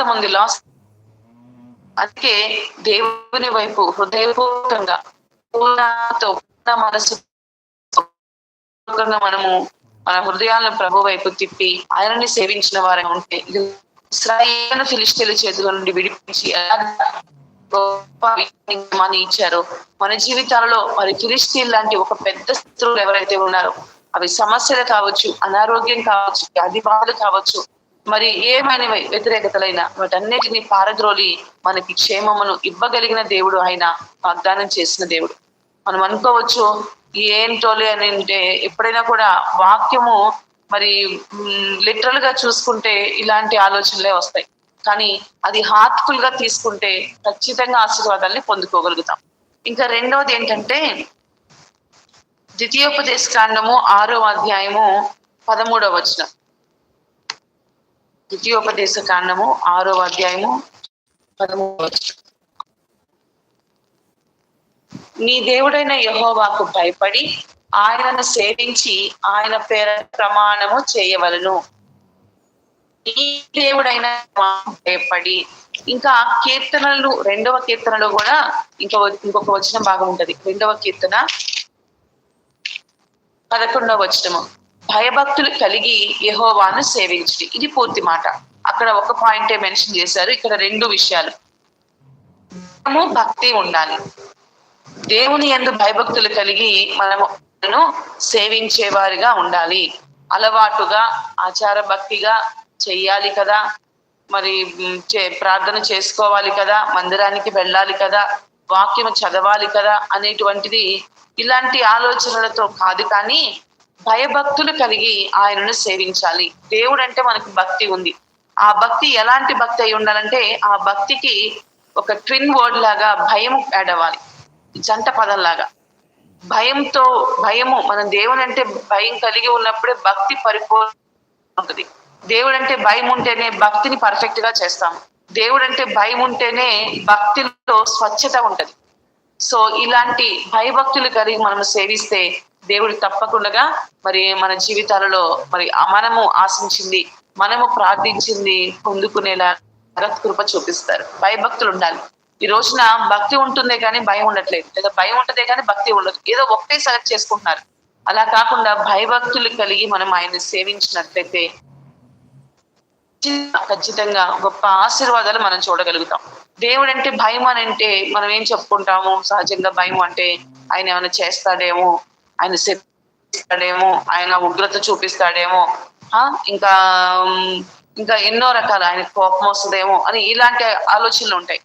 ప్రమాదం ఉంది లాస్ అందుకే దేవుని వైపు హృదయపూర్వకంగా పూర్ణతో పూర్ణ మనసు మనము మన హృదయాలను ప్రభు వైపు తిప్పి ఆయనని సేవించిన వారే ఉంటే ఇది ఇస్రాయేలు ఫిలిస్టీల చేతుల నుండి విడిపించి ఎలా గొప్ప విజయాన్ని మన జీవితాలలో మరి ఫిలిస్టీన్ లాంటి ఒక పెద్ద శత్రువులు ఎవరైతే ఉన్నారో అవి సమస్యలు కావచ్చు అనారోగ్యం కావచ్చు వ్యాధి బాధలు కావచ్చు మరి ఏమైన వ్యతిరేకతలైన వాటన్నిటిని పారద్రోలి మనకి క్షేమమును ఇవ్వగలిగిన దేవుడు ఆయన వాగ్దానం చేసిన దేవుడు. మనం అనుకోవచ్చు ఏంటోలే అని అంటే ఎప్పుడైనా కూడా వాక్యము మరి లిటరల్గా చూసుకుంటే ఇలాంటి ఆలోచనలే వస్తాయి. కానీ అది హార్ట్ఫుల్గా తీసుకుంటే ఖచ్చితంగా ఆశీర్వాదాల్ని పొందుకోగలుగుతాం. ఇంకా రెండవది ఏంటంటే ద్వితీయోపదేశ కాండము ఆరో అధ్యాయము పదమూడవ వచనం. ద్వితీయోపదేశ కాండము ఆరో అధ్యాయము పదమూడవ నీ దేవుడైన యహోవాకు భయపడి ఆయనను సేవించి ఆయన పేర ప్రమాణము చేయవలను. నీ దేవుడైన భయపడి. ఇంకా కీర్తనలు రెండవ కీర్తనలో కూడా ఇంకో ఇంకొక వచనం భాగం ఉంటది. రెండవ కీర్తన పదకొండవ వచనము. భయభక్తులు కలిగి యహోవాను సేవించి ఇది పూర్తి మాట. అక్కడ ఒక పాయింటే మెన్షన్ చేశారు. ఇక్కడ రెండు విషయాలు. భక్తి ఉండాలి. దేవుని ఎందు భయభక్తులు కలిగి మనము సేవించేవారిగా ఉండాలి. అలవాటుగా ఆచార భక్తిగా చెయ్యాలి కదా. మరి చే- ప్రార్థన చేసుకోవాలి కదా. మందిరానికి వెళ్ళాలి కదా. వాక్యం చదవాలి కదా అనేటువంటిది ఇలాంటి ఆలోచనలతో కాదు కానీ భయభక్తులు కలిగి ఆయనను సేవించాలి. దేవుడు అంటే మనకి భక్తి ఉంది. ఆ భక్తి ఎలాంటి భక్తి అయి ఉండాలంటే ఆ భక్తికి ఒక ట్విన్ వర్డ్ లాగా భయం యాడ్ అవ్వాలి. జంట పదం లాగా భయంతో భయము మనం దేవుని అంటే భయం కలిగి ఉన్నప్పుడే భక్తి పరిపూర్ణ ఉంటుంది దేవుడు అంటే భయం ఉంటేనే భక్తిని పర్ఫెక్ట్గా చేస్తాం దేవుడు అంటే భయం ఉంటేనే భక్తిలో స్వచ్ఛత ఉంటది. సో ఇలాంటి భయభక్తులు కలిగి మనం సేవిస్తే దేవుడు తప్పకుండా మరి మన జీవితాలలో మరి మనము ఆశించింది మనము ప్రార్థించింది పొందుకునేలా కృప చూపిస్తారు. భయభక్తులు ఉండాలి. ఈ రోజున భక్తి ఉంటుందే కానీ భయం ఉండట్లేదు. లేదా భయం ఉంటదే కానీ భక్తి ఉండదు. ఏదో ఒకటే సెలెక్ట్ చేసుకుంటున్నారు. అలా కాకుండా భయభక్తులు కలిగి మనం ఆయన్ని సేవించినట్లయితే ఖచ్చితంగా గొప్ప ఆశీర్వాదాలు మనం చూడగలుగుతాం. దేవుడు అంటే భయం అని అంటే మనం ఏం చెప్పుకుంటాము? సహజంగా భయం అంటే ఆయన ఏమైనా చేస్తాడేమో? ఆయన శిస్తాడేమో ఆయన ఉగ్రత చూపిస్తాడేమో ఆ ఇంకా ఇంకా ఎన్నో రకాల ఆయన కోపం వస్తుందేమో అని ఇలాంటి ఆలోచనలు ఉంటాయి.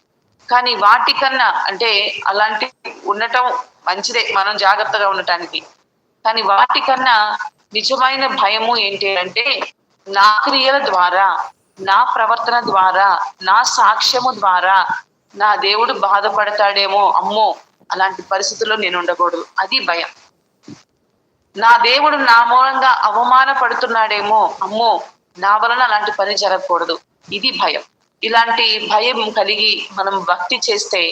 కానీ వాటికన్నా అంటే అలాంటి ఉండటం మంచిదే మనం జాగ్రత్తగా ఉండటానికి. కానీ వాటికన్నా నిజమైన భయము ఏంటి అంటే నా క్రియల ద్వారా నా ప్రవర్తన ద్వారా నా సాక్ష్యము ద్వారా నా దేవుడు బాధపడతాడేమో అమ్మో అలాంటి పరిస్థితుల్లో నేను ఉండకూడదు. అది భయం. నా దేవుడు నా మూలంగా అవమానపడుతున్నాడేమో అమ్మో నా వలన అలాంటి పని జరగకూడదు. ఇది భయం. ఇలాంటి భయం కలిగి మనం భక్తి చేస్తే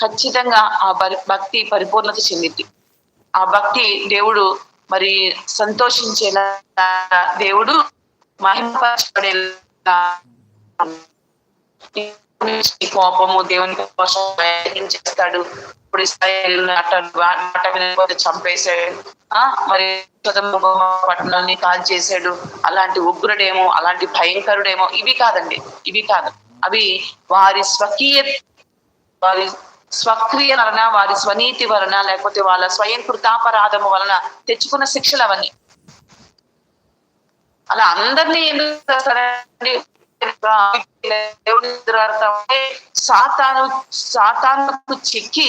ఖచ్చితంగా ఆ భక్తి పరిపూర్ణత చెందిద్ది. ఆ భక్తి దేవుడు మరి సంతోషించేలా దేవుడు మహిమపరచబడేలా నుంచి కోపము దేవుని కోసం చేస్తాడు ఇప్పుడు ఇస్రాయేల్ మాట వినకపోతే చంపేశాడు. ఆ మరి పట్టణాన్ని కాల్ చేశాడు. అలాంటి ఉగ్రుడేమో అలాంటి భయంకరుడేమో ఇవి కాదండి ఇవి కాదు. అవి వారి స్వకీయ వారి స్వక్రియ వలన వారి స్వనీతి వలన లేకపోతే వాళ్ళ స్వయం కృతాపరాధము వలన తెచ్చుకున్న శిక్షలు అవన్నీ. అలా అందరినీ ఎందుకు దేవుని సాతాను సాతానుకు చిక్కి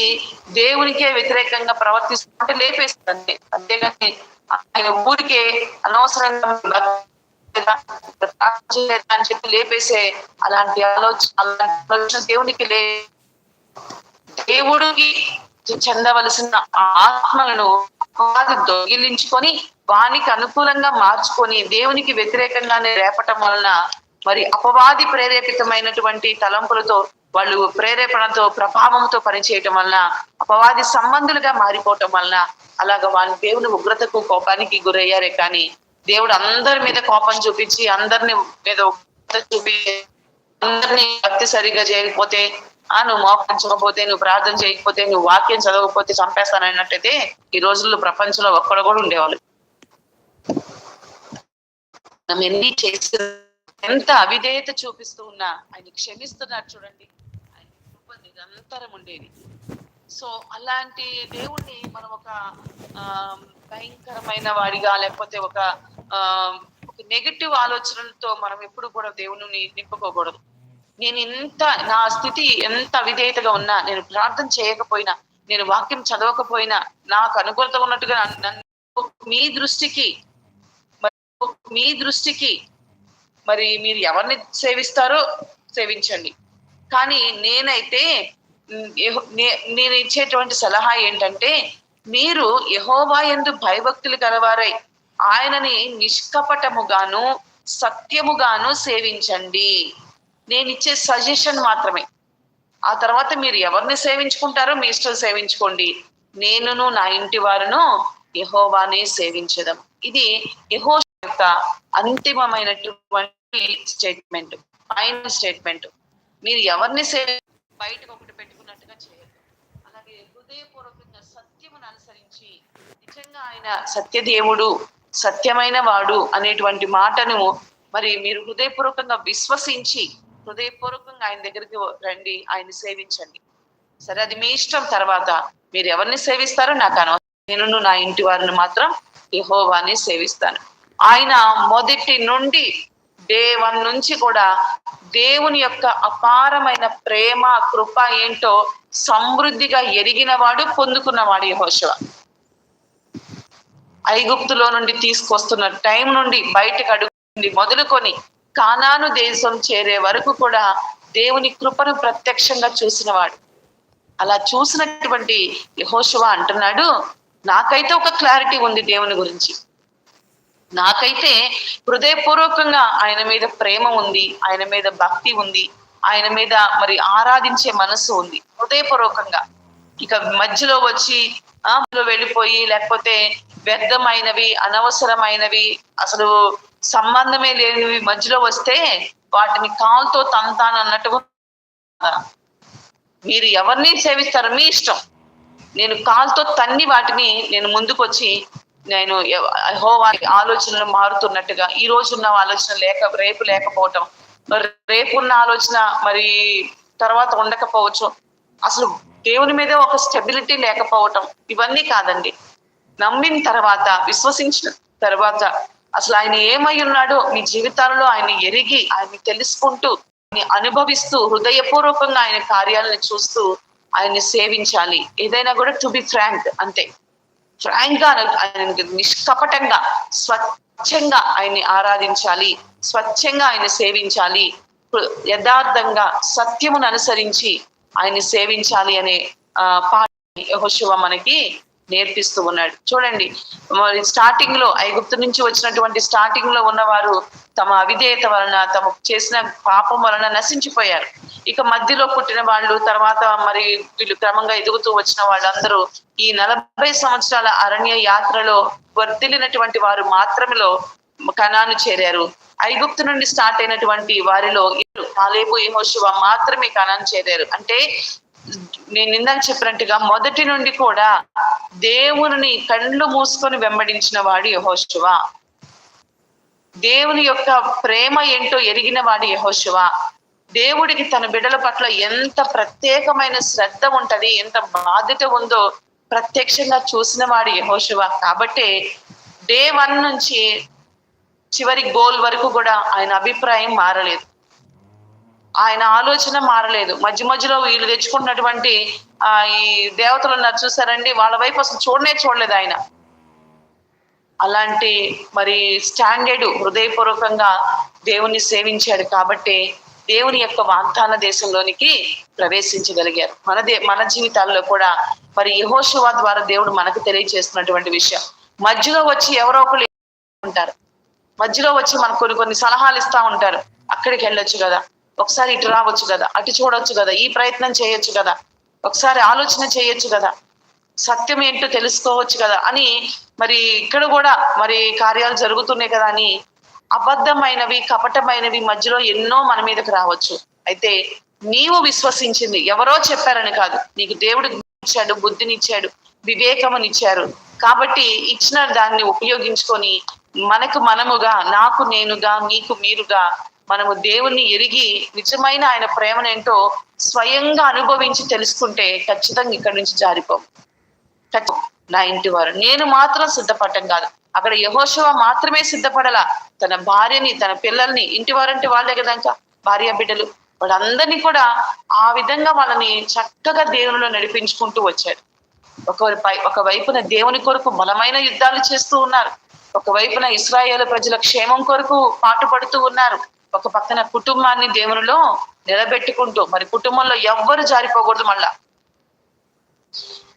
దేవునికే వ్యతిరేకంగా ప్రవర్తిస్తుంటే లేపేస్తుంది అంతేగాని ఆయన ఊరికే అనవసరంగా అని చెప్పి లేపేసే అలాంటి ఆలోచన అలాంటి ఆలోచన దేవునికి లే దేవుడికి చెందవలసిన ఆత్మలను వారు దొంగిలించుకొని వానికి అనుకూలంగా మార్చుకొని దేవునికి వ్యతిరేకంగానే రేపటం వలన మరి అపవాది ప్రేరేపితమైనటువంటి తలంపులతో వాళ్ళు ప్రేరేపణతో ప్రభావంతో పనిచేయటం వలన అపవాది సంబంధులుగా మారిపోవటం వలన అలాగ వాళ్ళు దేవుని ఉగ్రతకు కోపానికి గురయ్యారే కానీ దేవుడు అందరి మీద కోపం చూపించి అందరిని మీద ఉగ్రత చూపి అందరినీ భక్తి సరిగా చేయకపోతే ఆ నువ్వు మోపించకపోతే నువ్వు ప్రార్థన చేయకపోతే నువ్వు వాక్యం చదవకపోతే చంపేస్తానన్నట్టయితే ఈ రోజుల్లో ప్రపంచంలో ఒక్కడు కూడా ఉండేవాళ్ళు. మనం ఎన్ని చేసి ఎంత అవిధేయత చూపిస్తూ ఉన్నా ఆయన క్షమిస్తున్నారు చూడండి. ఆయన కృప నిరంతరం ఉండేది. సో అలాంటి దేవుణ్ణి మనం ఒక భయంకరమైన వాడిగా లేకపోతే ఒక ఒక నెగటివ్ ఆలోచనలతో మనం ఎప్పుడు కూడా దేవుని నింపుకోకూడదు. నేను ఇంత నా స్థితి ఎంత అవిధేయతగా ఉన్నా నేను ప్రార్థన చేయకపోయినా నేను వాక్యం చదవకపోయినా నాకు అనుకూలత ఉన్నట్టుగా నన్ను- మీ దృష్టికి మీ దృష్టికి మరి మీరు ఎవరిని సేవిస్తారో సేవించండి. కానీ నేనైతే నే- నేను ఇచ్చేటువంటి సలహా ఏంటంటే మీరు యహోవా ఎందు భయభక్తులు గలవారై ఆయనని నిష్కపటముగాను సత్యముగాను సేవించండి. నేను ఇచ్చే సజెషన్ మాత్రమే. ఆ తర్వాత మీరు ఎవరిని సేవించుకుంటారో మీ ఇష్టం సేవించుకోండి. నేనును నా ఇంటి వారును యహోవానే సేవించడం ఇది యహో యొక్క అంతిమమైనటువంటి స్టేట్మెంట్ ఫైనల్ స్టేట్మెంట్ మీరు ఎవరిని సేవి బయటకు ఒకటి పెట్టుకున్నట్టుగా చేయరు అలాగే హృదయపూర్వకంగా సత్యమును అనుసరించి నిజంగా ఆయన సత్యదేవుడు సత్యమైన వాడు అనేటువంటి మాటను మరి మీరు హృదయపూర్వకంగా విశ్వసించి హృదయపూర్వకంగా ఆయన దగ్గరికి రండి ఆయన సేవించండి. సరే అది మీ ఇష్టం. తర్వాత మీరు ఎవరిని సేవిస్తారో నాకు అనవసరం. నేను నా ఇంటి వారిని మాత్రం యహోవాని సేవిస్తాను. ఆయన మొదటి నుండి డే వన్ నుంచి కూడా దేవుని యొక్క అపారమైన ప్రేమ కృప ఏంటో సమృద్ధిగా ఎరిగినవాడు పొందుకున్నవాడు యహోశవ ఐగుప్తులో నుండి తీసుకొస్తున్న టైం నుండి బయటకు అడుగుండి మొదలుకొని కానాను దేశం చేరే వరకు కూడా దేవుని కృపను ప్రత్యక్షంగా చూసినవాడు అలా చూసినటువంటి యహోశివ అంటున్నాడు నాకైతే ఒక క్లారిటీ ఉంది దేవుని గురించి. నాకైతే హృదయపూర్వకంగా ఆయన మీద ప్రేమ ఉంది ఆయన మీద భక్తి ఉంది ఆయన మీద మరి ఆరాధించే మనసు ఉంది హృదయపూర్వకంగా. ఇక మధ్యలో వచ్చి ఆలో వెళ్ళిపోయి లేకపోతే వ్యర్థమైనవి అనవసరమైనవి అసలు సంబంధమే లేనివి మధ్యలో వస్తే వాటిని కాల్తో తంతాను అన్నట్టు మీరు ఎవరిని సేవిస్తారు మీ ఇష్టం. నేను కాల్తో తన్ని వాటిని నేను ముందుకొచ్చి నేను ఎవ- ఆలోచనలు మారుతున్నట్టుగా ఈ రోజు ఉన్న ఆలోచన లేక రేపు లేకపోవటం. మరి రేపు ఉన్న ఆలోచన మరి తర్వాత ఉండకపోవచ్చు. అసలు దేవుని మీద ఒక స్టెబిలిటీ లేకపోవటం ఇవన్నీ కాదండి. నమ్మిన తర్వాత విశ్వసించిన తర్వాత అసలు ఆయన ఏమై ఉన్నాడో మీ జీవితాలలో ఆయన ఎరిగి ఆయన్ని తెలుసుకుంటూ అనుభవిస్తూ హృదయపూర్వకంగా ఆయన కార్యాలను చూస్తూ ఆయన్ని సేవించాలి. ఏదైనా కూడా టు బి ఫ్రాంక్ అంతే. ఫ్రాంక్గా ఆయన నిష్కపటంగా స్వచ్ఛంగా ఆయన్ని ఆరాధించాలి స్వచ్ఛంగా ఆయన సేవించాలి యథార్థంగా సత్యమును అనుసరించి ఆయన్ని సేవించాలి అనే ఆ పాట మనకి నేర్పిస్తూ ఉన్నాడు. చూడండి మరి స్టార్టింగ్లో ఐగుప్తు నుంచి వచ్చినటువంటి స్టార్టింగ్లో ఉన్నవారు తమ అవిధేయత వలన తమ చేసిన పాపం వలన నశించిపోయారు. ఇక మధ్యలో పుట్టిన వాళ్ళు తర్వాత మరి వీళ్ళు క్రమంగా ఎదుగుతూ వచ్చిన వాళ్ళందరూ ఈ నలభై సంవత్సరాల అరణ్య యాత్రలో వర్తిల్లినటువంటి వారు మాత్రమేలో కణాను చేరారు. ఐగుప్తు నుండి స్టార్ట్ అయినటువంటి వారిలో కాలేపు కాలేబు మాత్రమే కణాను చేరారు. అంటే నేను ఇందాక చెప్పినట్టుగా మొదటి నుండి కూడా దేవుని కళ్ళు మూసుకొని వెంబడించిన వాడు యహోశివ దేవుని యొక్క ప్రేమ ఏంటో ఎరిగిన వాడు యహోశివ దేవుడికి తన బిడ్డల పట్ల ఎంత ప్రత్యేకమైన శ్రద్ధ ఉంటది ఎంత బాధ్యత ఉందో ప్రత్యక్షంగా చూసిన వాడు యహోశివ కాబట్టి డే వన్ నుంచి చివరి గోల్ వరకు కూడా ఆయన అభిప్రాయం మారలేదు. ఆయన ఆలోచన మారలేదు. మధ్య మధ్యలో వీళ్ళు తెచ్చుకున్నటువంటి ఆ ఈ దేవతలు ఉన్నారు చూసారండి వాళ్ళ వైపు అసలు చూడనే చూడలేదు ఆయన. అలాంటి మరి స్టాండర్డ్ హృదయపూర్వకంగా దేవుని సేవించాడు కాబట్టి దేవుని యొక్క వాగ్దాన దేశంలోనికి ప్రవేశించగలిగారు. మన దే మన జీవితాల్లో కూడా మరి యహోశివ ద్వారా దేవుడు మనకు తెలియజేస్తున్నటువంటి విషయం. మధ్యలో వచ్చి ఎవరో ఒకరు ఉంటారు. మధ్యలో వచ్చి మనకు కొన్ని కొన్ని సలహాలు ఇస్తా ఉంటారు. అక్కడికి వెళ్ళొచ్చు కదా. ఒకసారి ఇటు రావచ్చు కదా అటు చూడొచ్చు కదా ఈ ప్రయత్నం చేయొచ్చు కదా ఒకసారి ఆలోచన చేయొచ్చు కదా సత్యం ఏంటో తెలుసుకోవచ్చు కదా అని మరి ఇక్కడ కూడా మరి కార్యాలు జరుగుతున్నాయి కదా అని అబద్ధమైనవి కపటమైనవి మధ్యలో ఎన్నో మన మీదకి రావచ్చు. అయితే నీవు విశ్వసించింది ఎవరో చెప్పారని కాదు. నీకు దేవుడు ఇచ్చాడు బుద్ధినిచ్చాడు వివేకమునిచ్చారు. కాబట్టి ఇచ్చిన దాన్ని ఉపయోగించుకొని మనకు మనముగా నాకు నేనుగా నీకు మీరుగా మనము దేవుణ్ణి ఎరిగి నిజమైన ఆయన ప్రేమనేంటో స్వయంగా అనుభవించి తెలుసుకుంటే ఖచ్చితంగా ఇక్కడి నుంచి జారిపోం నా ఇంటి వారు. నేను మాత్రం సిద్ధపడటం కాదు. అక్కడ యహోశివ మాత్రమే సిద్ధపడలా. తన భార్యని తన పిల్లల్ని ఇంటి వారంటే వాళ్ళే కదా ఇంకా భార్య బిడ్డలు. వాళ్ళందరినీ కూడా ఆ విధంగా వాళ్ళని చక్కగా దేవునిలో నడిపించుకుంటూ వచ్చాడు ఒకవైపై ఒకవైపున దేవుని కొరకు బలమైన యుద్ధాలు చేస్తూ ఉన్నారు. ఒకవైపున ఇస్రాయేల్ ప్రజల క్షేమం కొరకు పాటుపడుతూ ఉన్నారు. ఒక పక్కన కుటుంబాన్ని దేవునిలో నిలబెట్టుకుంటూ మరి కుటుంబంలో ఎవ్వరు జారిపోకూడదు మళ్ళా.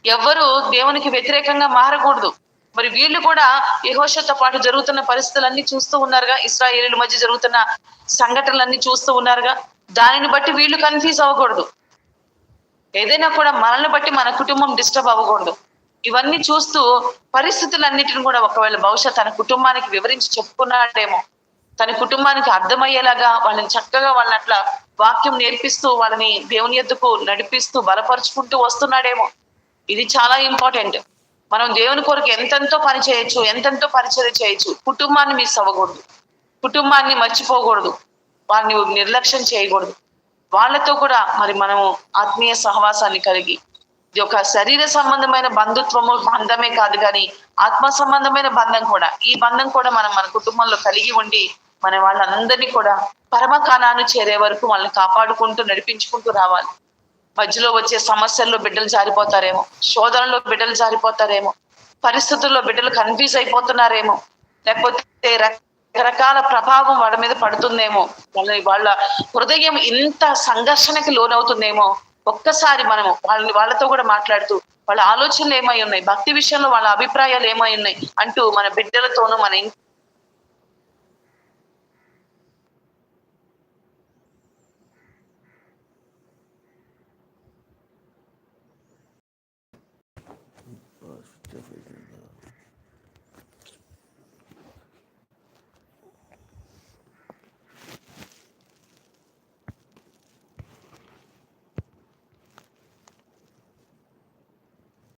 ఎవ్వరు దేవునికి వ్యతిరేకంగా మారకూడదు. మరి వీళ్ళు కూడా యహోషతో పాటు జరుగుతున్న పరిస్థితులన్నీ చూస్తూ ఉన్నారుగా. ఇస్రాయేలీల మధ్య జరుగుతున్న సంఘటనలన్నీ చూస్తూ ఉన్నారుగా. దానిని బట్టి వీళ్ళు కన్ఫ్యూజ్ అవ్వకూడదు. ఏదైనా కూడా మనల్ని బట్టి మన కుటుంబం డిస్టర్బ్ అవ్వకూడదు. ఇవన్నీ చూస్తూ పరిస్థితులన్నిటిని కూడా ఒకవేళ బహుశా తన కుటుంబానికి వివరించి చెప్పుకున్నాడేమో తన కుటుంబానికి అర్థమయ్యేలాగా వాళ్ళని చక్కగా వాళ్ళని అట్లా వాక్యం నేర్పిస్తూ వాళ్ళని దేవుని ఎద్దుకు నడిపిస్తూ బలపరుచుకుంటూ వస్తున్నాడేమో. ఇది చాలా ఇంపార్టెంట్. మనం దేవుని కొరకు ఎంతెంతో పని చేయొచ్చు ఎంతెంతో పరిచయం చేయొచ్చు కుటుంబాన్ని మిస్ అవ్వకూడదు. కుటుంబాన్ని మర్చిపోకూడదు. వారిని నిర్లక్ష్యం చేయకూడదు. వాళ్ళతో కూడా మరి మనము ఆత్మీయ సహవాసాన్ని కలిగి ఇది ఒక శరీర సంబంధమైన బంధుత్వము బంధమే కాదు కానీ ఆత్మ సంబంధమైన బంధం కూడా. ఈ బంధం కూడా మనం మన కుటుంబంలో కలిగి ఉండి మన వాళ్ళందరినీ కూడా పరమకాణాన్ని చేరే వరకు వాళ్ళని కాపాడుకుంటూ నడిపించుకుంటూ రావాలి. మధ్యలో వచ్చే సమస్యల్లో బిడ్డలు జారిపోతారేమో శోధనలో బిడ్డలు జారిపోతారేమో పరిస్థితుల్లో బిడ్డలు కన్ఫ్యూజ్ అయిపోతున్నారేమో లేకపోతే రకరకాల ప్రభావం వాళ్ళ మీద పడుతుందేమో వాళ్ళ వాళ్ళ హృదయం ఇంత సంఘర్షణకి లోనవుతుందేమో ఒక్కసారి మనము వాళ్ళని వాళ్ళతో కూడా మాట్లాడుతూ వాళ్ళ ఆలోచనలు ఏమై ఉన్నాయి భక్తి విషయంలో వాళ్ళ అభిప్రాయాలు ఏమై ఉన్నాయి అంటూ మన బిడ్డలతోనూ మన